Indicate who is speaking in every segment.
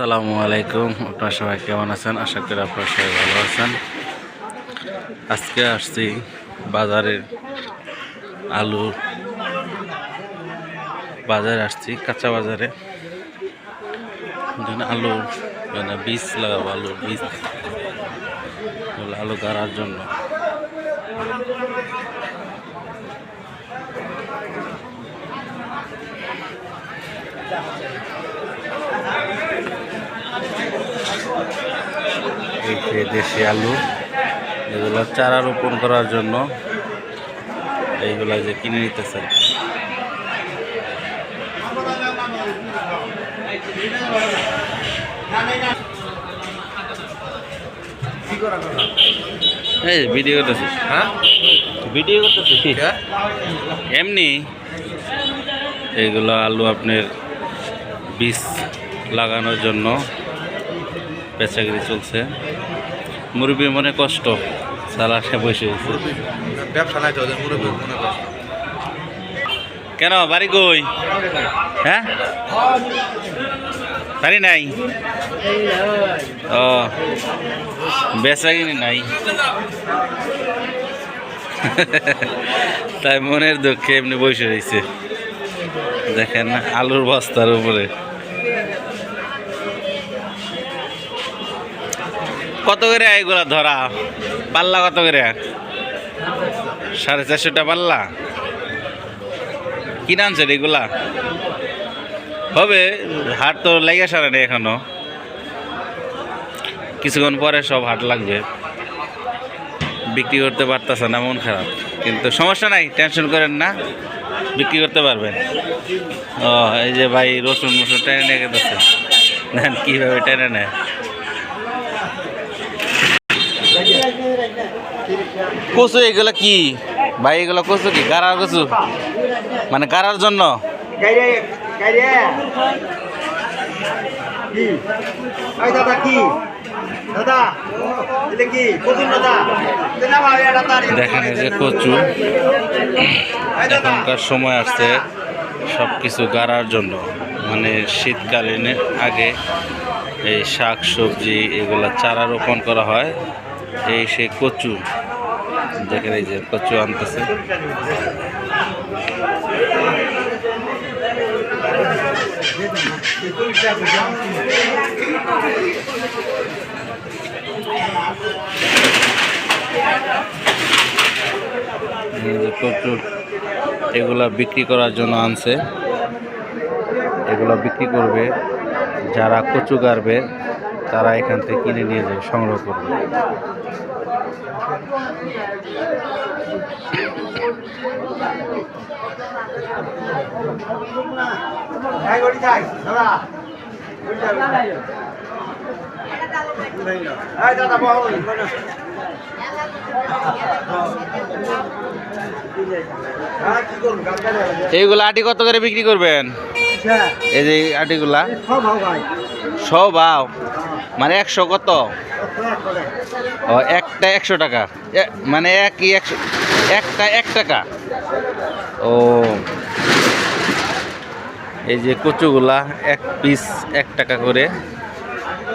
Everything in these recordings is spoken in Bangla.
Speaker 1: আসসালামু আলাইকুম। আপনারা সবাই কেমন আছেন? আশা করি আপনারা সবাই ভালো আছেন। আজকে আসছি বাজারের আলু। বাজারে আসছি কাঁচা বাজারে। আলু যেন বীজ লাগাবো, আলুর বীজ। আলু গাড়ার জন্য। যে দেশি আলু। এগুলো চারা রোপণ করার জন্য এইগুলা যে কিনে কি। এই ভিডিও করতেছি।
Speaker 2: হ্যাঁ?
Speaker 1: ভিডিও করতেছি এমনি এইগুলো আলু আপনার বীজ লাগানোর জন্য বেচাগিরি চলছে। মুরব্বী মনে কষ্ট সালা সে বসে গেছে
Speaker 2: ব্যবসা নাই তো ওদের মুরব্বী মনে কষ্ট।
Speaker 1: কেন বাড়ি কই? হ্যাঁ? বাড়ি নাই? ও বেচাগিনি নাই। তাই মনের দুঃখে এমনি বসে রয়েছে। দেখেন না আলুর বস্তার উপরে। কত করে এগুলা ধরা? পাল্লা কত করে? সাড়ে চারশোটা পাল্লা? কি নামছে এগুলা? হবে, হাট তো লেগে সারে নেই এখনও। কিছুক্ষণ পরে সব হাট লাগবে। বিক্রি করতে পারতেছে না, মন খারাপ। কিন্তু সমস্যা নাই, টেনশন করেন না, বিক্রি করতে পারবেন। ও, এই যে ভাই রসুন মসুন টেনে নিয়ে গেছে। কীভাবে টেনে নেয়? কচু এগুলো কি? ভাই এগুলো কচু কি? গাড়ার কচু? মানে গাড়ার জন্য? দেখেন যে কচু। এখনকার সময় আসছে সব কিছু গাড়ার জন্য। মানে শীতকালীন আগে এই শাক সবজি এগুলা চারা রোপণ করা হয়। এই সেই কচু। দেখেন এই যে কচু আনতেছে। কচু, এগুলা বিক্রি করার জন্য আনছে। এগুলো বিক্রি করবে, যারা কচু গাড়বে, তারা এখান থেকে কিনে নিয়ে যাবে সংগ্রহ করবে।
Speaker 3: দাদা। হ্যাঁ করুন গাছ
Speaker 1: এইগুলো আটি কত করে বিক্রি করবেন? এই যে আটিগুলা?
Speaker 3: সব
Speaker 1: বাও মানে একশো কত? ও, একটা একশো টাকা। মানে একই একশো, একটা এক টাকা। ও। এই যে কচুগুলা, এক পিস এক টাকা করে।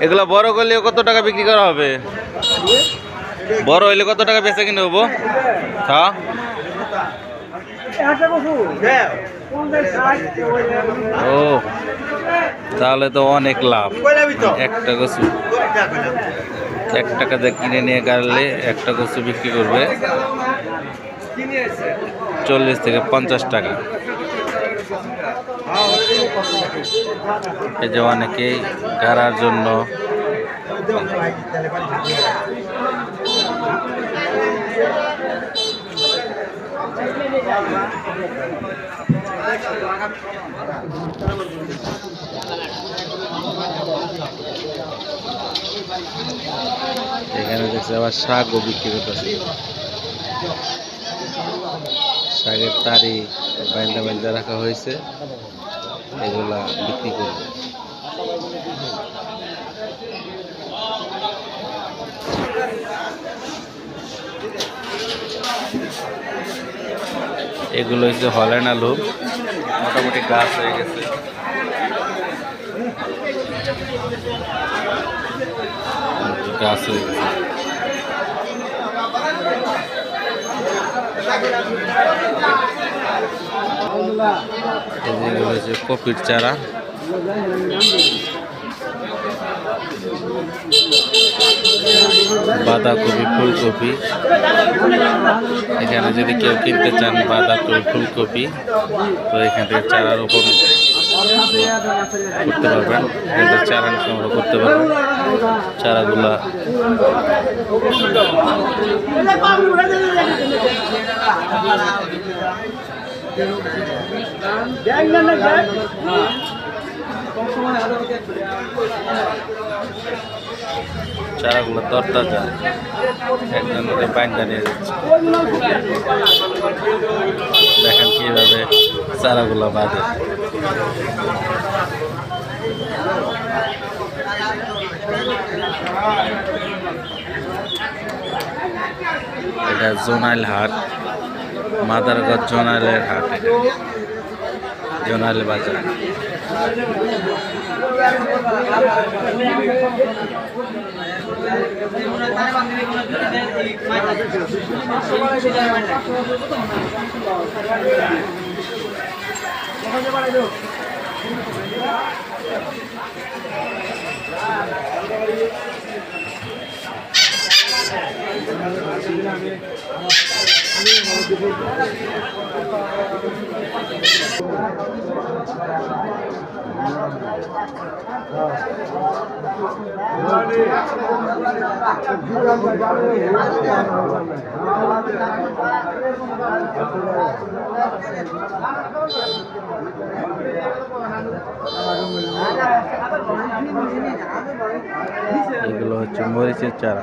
Speaker 1: এগুলো বড় করলে কত টাকা বিক্রি করা হবে? বড় হইলে কত টাকা বেচা কিনে হব? হ্যাঁ ও, তাহলে তো অনেক লাভ। একটা কচু এক টাকা দিয়ে কিনে নিয়ে গাড়লে একটা কচু বিক্রি করবে চল্লিশ থেকে পঞ্চাশ টাকা। এই যে অনেকেই গাড়ার জন্য এখানে দেখছি আবার শাকও বিক্রি করতেছে। শাকের তারি বাইন্দা বাইন্দা রাখা হয়েছে। এগুলা বিক্রি করবে। এগুলো হচ্ছে হল্যান্ড আলু মোটামুটি গাছ। হয়ে গেছে। কপির চারা। বাঁধাকপি, ফুলকপি। এখানে যদি কেউ কিনতে চান বাঁধাকপি, ফুলকপি, তো এখান থেকে চারা রোপণ করতে পারবেন। এখান থেকে চারা সংগ্রহ করতে পারবেন। চারাগুলা চারাগুলো তরতাজা। একজন করে বাইন্দা নিয়ে যাচ্ছে। দেখেন কীভাবে চারাগুলো বাঁধে এটা জোনাইল হাট, মাদারগঞ্জ জোনাইলের হাট। জোনাইল বাজার। আমি এগুলো হচ্ছে মরিচের চারা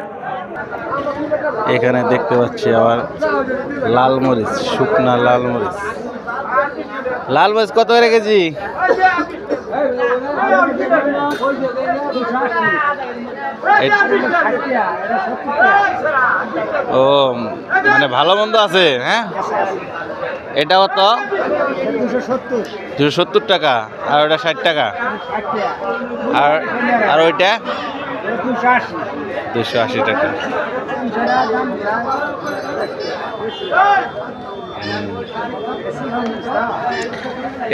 Speaker 1: এখানে দেখতে পাচ্ছি আবার লাল মরিচ, শুকনা লাল মরিচ। লাল মরিচ কত করে কেজি? ও মানে ভালো মন্দ আছে হ্যাঁ? এটা কত? দুশো সত্তর টাকা। আর ওটা ষাট টাকা। আর আর ওইটা? দুশো আশি টাকা।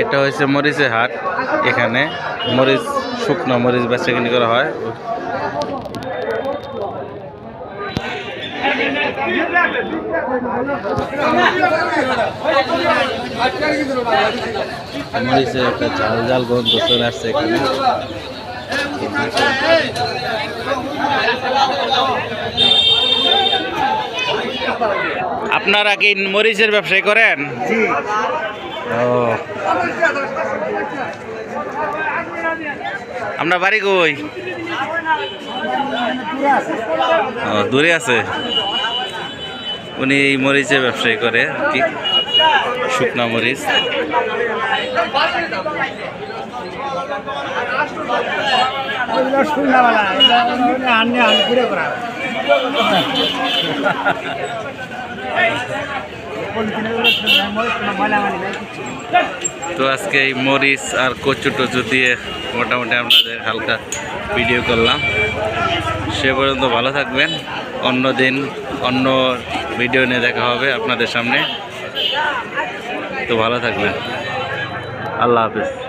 Speaker 1: এটা হচ্ছে মরিচের হাট এখানে। মরিচ, শুকনো মরিচ বেচা কিনি করা হয়। মরিচের একটা ঝাল ঝাল গন্ধ চলে আসছে এখানে। আপনারা কি মরিচের ব্যবসায় করেন? আপনার বাড়ি কই? দূরে আছে। উনি এই মরিচের ব্যবসায় করে কি। শুকনা মরিচ। তো আজকে এই মরিচ আর কচু টচু দিয়ে মোটামুটি আপনাদের হালকা ভিডিও করলাম। সে পর্যন্ত ভালো থাকবেন। অন্য দিন অন্য ভিডিও নিয়ে দেখা হবে আপনাদের সামনে। তো ভালো থাকবেন। আল্লাহ হাফিজ।